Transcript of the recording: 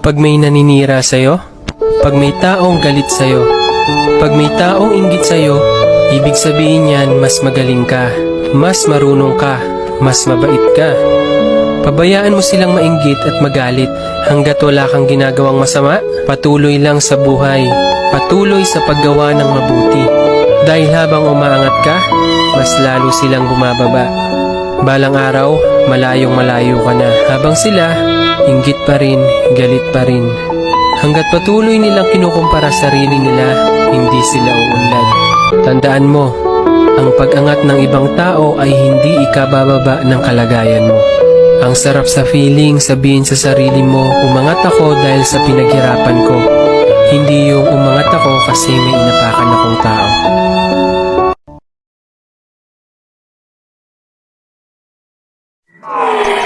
Pag may naninira sa'yo, pag may taong galit sa'yo, pag may taong inggit sa'yo, ibig sabihin yan mas magaling ka, mas marunong ka, mas mabait ka. Pabayaan mo silang mainggit at magalit hanggat wala kang ginagawang masama, patuloy lang sa buhay, patuloy sa paggawa ng mabuti. Dahil habang umaangat ka, mas lalo silang bumababa. Balang araw, malayong malayo ka na. Habang sila, inggit pa rin, galit pa rin. Hanggat patuloy nilang kinukumpara sarili nila, hindi sila uunlad. Tandaan mo, ang pag-angat ng ibang tao ay hindi ikabababa ng kalagayan mo. Ang sarap sa feeling sabihin sa sarili mo, umangat ako dahil sa pinaghirapan ko. Hindi yung umangat ako kasi may inapakan akong tao. Música